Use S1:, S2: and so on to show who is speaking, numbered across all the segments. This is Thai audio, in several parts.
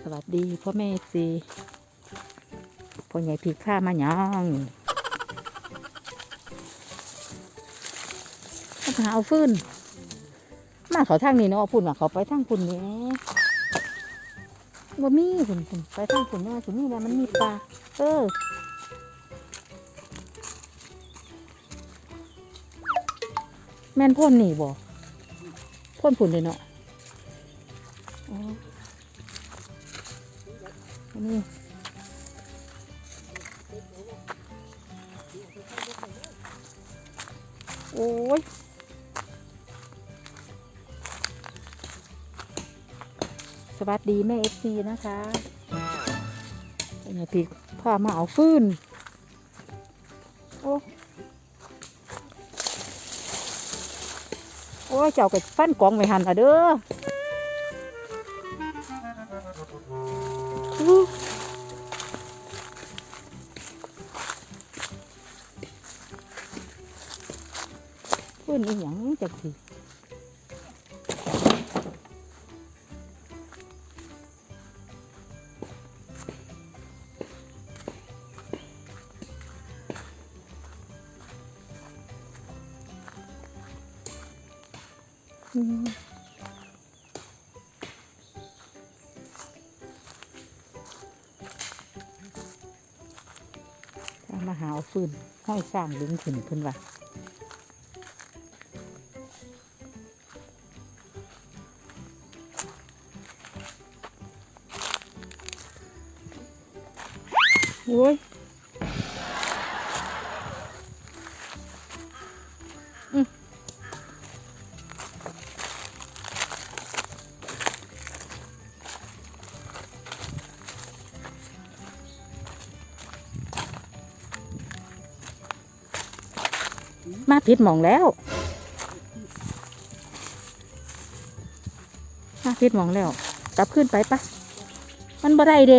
S1: สวัสดีพ่อแม่สิพ่อใหญ่พีข้ามาหยังมาหาเอาฟืนมาเขาทางนี้เนาะเอาพุ่นมาเขาไปทางพุ่นนี้บ่มีพุ่นพุ่นไปทางพุ่นเนาะสุนี่แหละมันมีปลาเออแม่นพ่นนี่บ่พ่นพุ่นเลยเนาะ นี่โอ้ยสวัสดีแม่เอฟซีนะคะเป็นไงพี่พ่อมาเอาฟืนโอ้โอ้ยเจ้ากับฟันกองไว้หันอะเด้อ เพื่อนอีหยังจักสิอืมามาหาเอาฟืนห้อยสร้างดึงขึ้นขึ้นว่า โอ้ยมมาผิดหมองแล้ว มาผิดหมองแล้ว กลับขึ้นไปปะ มันบ่ได้เด้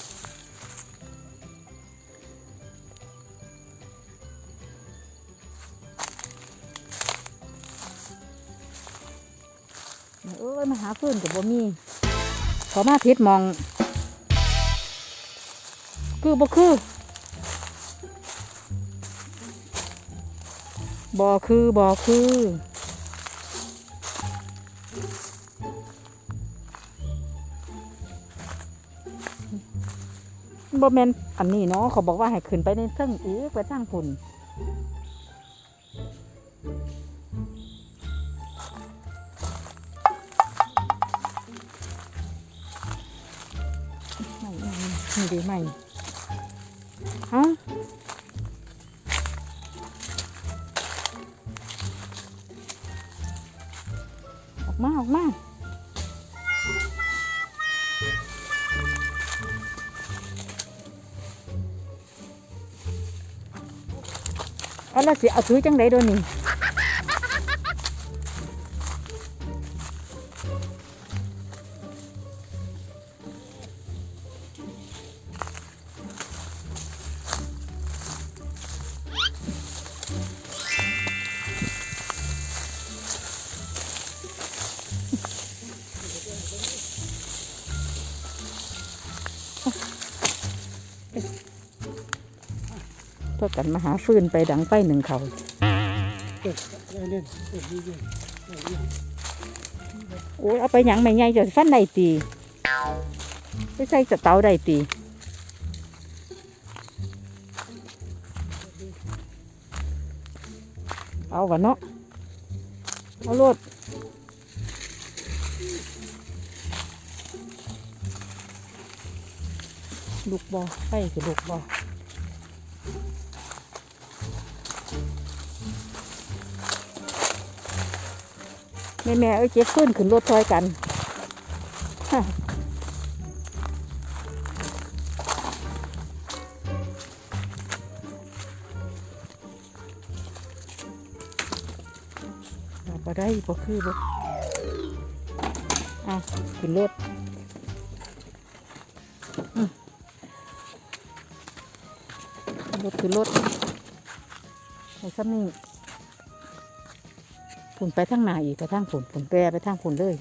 S1: ยมาหาฟืนกับบ่มีขอมาพิษมอง คือบ่คือบ่คือบ่คือบ่แมนอันนี้เนาะเขาบอกว่าให้ขึ้นไปในเทิงอีกไปทางพุ่น นี่ดีไม่เอ้าออกมา ออกมาเอาและสิ เอาถือจังไดโดยวนี่ พื่อกันมาหาฟืนไปดังไฟหนึ่งเขาโอ้ยเอาไปหยังไม่ไงจะฟันได้ตีไปใส่สเตาได้ตีเอาวะเนาะเอาโลดลูกบอไปคือลูกบอ แม่แม่เอ้ยเก็บขึ้นขึ้นรถถอยกันบ่ได้บ่คือบ่อะขึ้นรถรถคือรถไอ้ซ้ำนี่ ผุนไปทางหน้าอีกไปทางผุนผุนแปรไปทางผุนเลย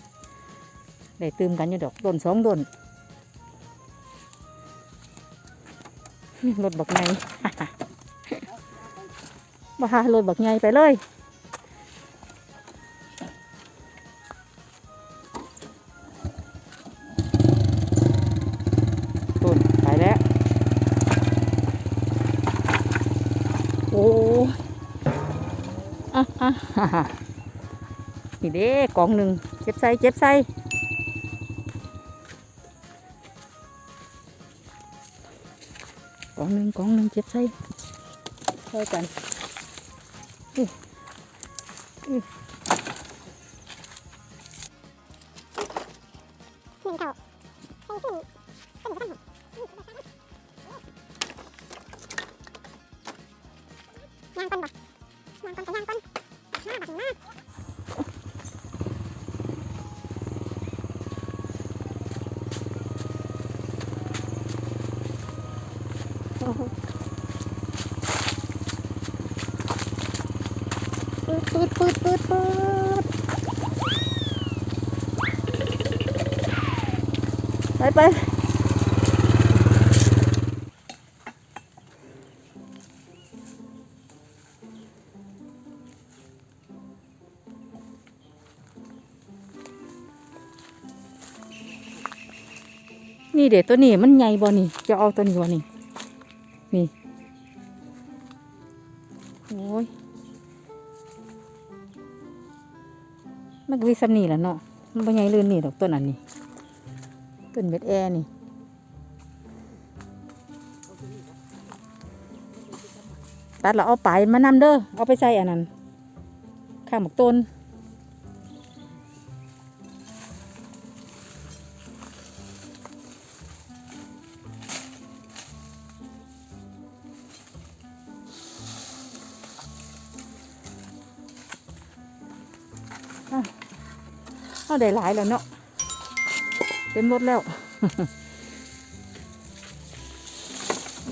S1: ได้ตืมกันอยู่ดอกต้นสองต้นรถบักไงบ้ารถบักไงไปเลยตุนไปแล้ว โอ้อะอะฮ่าฮ่า นี่เด้กล่องหนึ่งเจ็บใส่เจ็บใส่กล่องหนึ่งกล่องหนึ่งเจ็บใส่ช่วยกันอื้ออื้อ
S2: หนึ่งเท่าใส่ซึ่งเป็นขั้นยางก้นบ่ยางก้นกับยางก้นห้าบาทถึงมา
S1: ปืดปืดปืดปืดปืดไปไปนี่เด็ดตัวนี้มันใหญ่บ่นี่ จะเอาตัวนี้บ่นี่นี่ มันก็วิสำนี่แหละเนาะมันเป็นไงลื่นนี่ดอกต้นอันนี้ต้นเม็ดแอนี่ตัดแล้วเอาไปมานำเด้อเอาไปใส่อันนั้นข้างหมกต้น เอาได้หลายแล้วเนาะเต็มรถแล้ว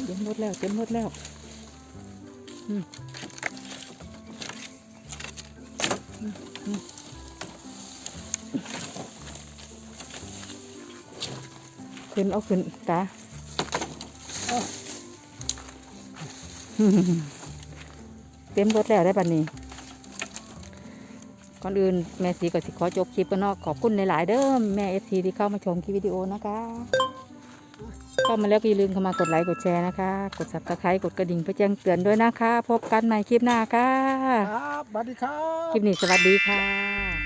S1: เต็มรถแล้วเต็มรถแล้วขึ้นเอาขึ้นตาเต็มรถแล้วได้ปันนี้ ก่อนอื่นแม่สีก็สิขอจบคลิปกันเนาะขอบคุณหลายๆเด้อแม่เอฟซีที่เข้ามาชมคลิปวิดีโอนะคะเข้ามาแล้วก็อย่าลืมเข้ามากดไลค์กดแชร์นะคะ กดซับสไครต์กดกระดิ่งเพื่อแจ้งเตือนด้วยนะคะ พบกันใหม่คลิปหน้าค่ะ
S3: ครับสวัสดีครับ
S1: คลิปนี้สวัสดีค่ะ